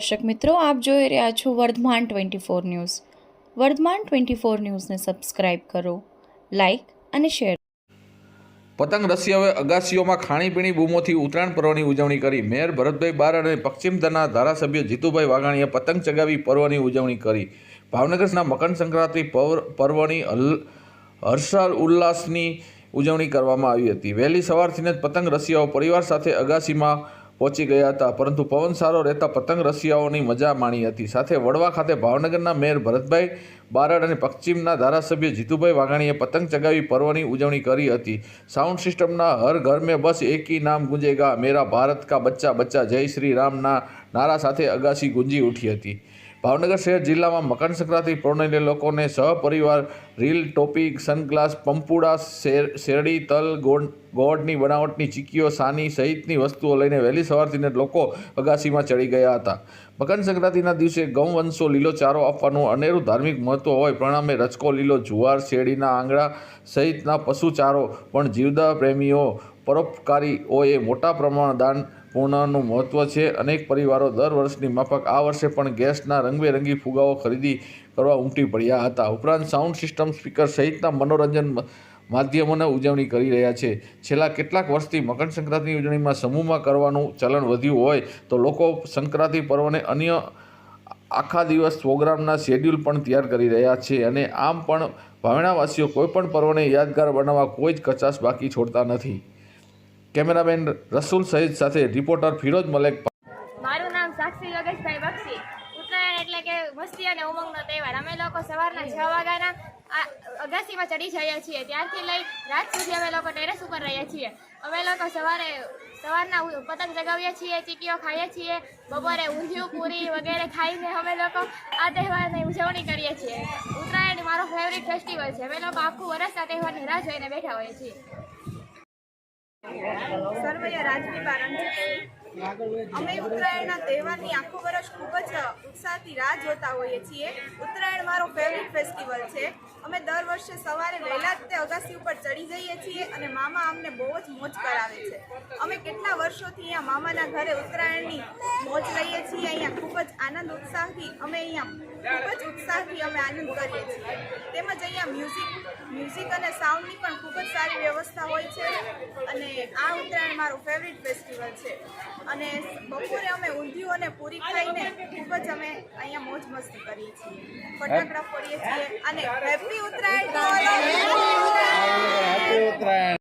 દર્શક મિત્રો, આપ જોઈ રહ્યા છો Vardhman twenty four news. Vardhman twenty four ન્યૂઝને સબસ્ક્રાઇબ કરો, લાઇક અને શેર. પતંગ રસિયાઓએ અગાસીઓમાં ખાણીપીણી બૂમોથી ઉત્તરાયણ પર્વની ઉજવણી કરી. મેયર ભરતભાઈ બાર અને પશ્ચિમતના ધારાસભ્ય જીતુભાઈ વાઘાણીએ પતંગ ચગાવી પર્વની ઉજવણી કરી. ભાવનગરના મકર સંક્રાંતિ પર્વ, પર્વની હર્ષાલ ઉલ્લાસની ઉજવણી કરવામાં આવી હતી. વહેલી સવારથી જ પતંગ રસિયાઓ પરિવાર સાથે અગાસીમાં પહોંચી ગયા હતા. પરંતુ પવન સારો રહેતા પતંગ રસિયાઓની મજા માણી હતી. સાથે વડવા ખાતે ભાવનગરના મેયર ભરતભાઈ બારડ અને પશ્ચિમના ધારાસભ્ય જીતુભાઈ વાઘાણીએ પતંગ ચગાવી પર્વની ઉજવણી કરી હતી. સાઉન્ડ સિસ્ટમના હર ઘર મેં બસ એક ही નામ ગુંજેગા મેરા ભારત કા બચ્ચા બચ્ચા. જય શ્રી રામના નારા સાથે અગાસી ગુંજી ઉઠી હતી. ભાવનગર શહેર જિલ્લામાં મકર સંક્રાંતિ પર્વને લોકોને સહપરિવાર, રીલ, ટોપી, સનગ્લાસ, પંપુડા, શેર, શેરડી, તલ, ગોળ, ગોળની બનાવટની ચીકીઓ, સાની સહિતની વસ્તુઓ લઈને વહેલી સવારથી લોકો અગાસીમાં ચડી ગયા હતા. મકર સંક્રાંતિના દિવસે ગૌવંશો લીલો ચારો આપવાનું અનેરું ધાર્મિક મહત્વ હોય. પરિણામે રચકો લીલો જુવાર, શેરડીના આંગળા સહિતના પશુચારો પણ જીવદા પ્રેમીઓ પરોપકારીઓએ મોટા પ્રમાણ દાન પૂર્ણનું મહત્ત્વ છે. અનેક પરિવારો દર વર્ષની માફક આ વર્ષે પણ ગેસના રંગબેરંગી ફુગાઓ ખરીદી કરવા ઉમટી પડ્યા હતા. ઉપરાંત સાઉન્ડ સિસ્ટમ સ્પીકર સહિતના મનોરંજન માધ્યમોને ઉજવણી કરી રહ્યા છે. છેલ્લા કેટલાક વર્ષથી મકર સંક્રાંતિની ઉજવણીમાં સમૂહમાં કરવાનું ચલણ વધ્યું હોય તો લોકો સંક્રાંતિ પર્વને અન્ય આખા દિવસ પ્રોગ્રામના શેડ્યુલ પણ તૈયાર કરી રહ્યા છે અને આમ પણ ભાવણાવાસીઓ કોઈપણ પર્વને યાદગાર બનાવવા કોઈ જ કચાશ બાકી છોડતા નથી. કેમેરામેન રસુલ સહીદ સાથે રિપોર્ટર ફિરોજ મલેક મારું નામ સાક્ષી યોગેશભાઈ બક્ષી. ઉત્તરાયણ એટલે કે મસ્તી અને ઉમંગનો તહેવાર. અમે લોકો સવારના છ વાગ્યાના અગાસીમાં ચડી જઈએ છીએ. ત્યારથી લઈ રાત સુધી અમે લોકો ટેરેસ ઉપર રહીએ છીએ. અમે લોકો સવારે સવારના પતંગ ચગાવીએ છીએ, ચીકીઓ ખાઈએ છીએ, બપોરે ઊંધિયું, પૂરી વગેરે ખાઈને અમે લોકો આ તહેવારની ઉજવણી કરીએ છીએ. ઉત્તરાયણ મારો ફેવરિટ ફેસ્ટિવલ છે. અમે લોકો આખું વર્ષ આ તહેવારની રાહ જોઈને બેઠા હોઈએ છીએ. સર્વૈયા રાજપીપા રણજીત અમે ઉત્તરાયણના તહેવારની આખું વર્ષ ખૂબ જ ઉત્સાહથી રાહ જોતા હોઈએ છીએ. ઉત્તરાયણ મારો ફેવરિટ ફેસ્ટિવલ છે. અમે દર વર્ષે સવારે વહેલા જ તે અગાસી ઉપર ચડી જઈએ છીએ અને મામા અમને બહુ જ મોજ કરાવે છે. અમે કેટલા વર્ષોથી અહીંયા મામાના ઘરે ઉત્તરાયણની મોજ લઈએ છીએ, અહીંયા ખૂબ જ આનંદ ઉત્સાહથી, અમે અહીંયા ખૂબ જ ઉત્સાહથી અમે આનંદ કરીએ છીએ. તેમજ અહીંયા મ્યુઝિક મ્યુઝિક અને સાઉન્ડની પણ ખૂબ જ સારી વ્યવસ્થા હોય છે અને આ ઉત્તરાયણ મારું ફેવરિટ ફેસ્ટિવલ છે. અને બપોરે અમે ઊંધિયું અને પૂરી ખાઈને ખૂબ જ અમે અહીંયા મોજ મસ્તી કરીએ છીએ. ફટાકડા ફોડીએ છીએ અને હેપી ઉત્તરાયણ! ઉત્તરાયણ!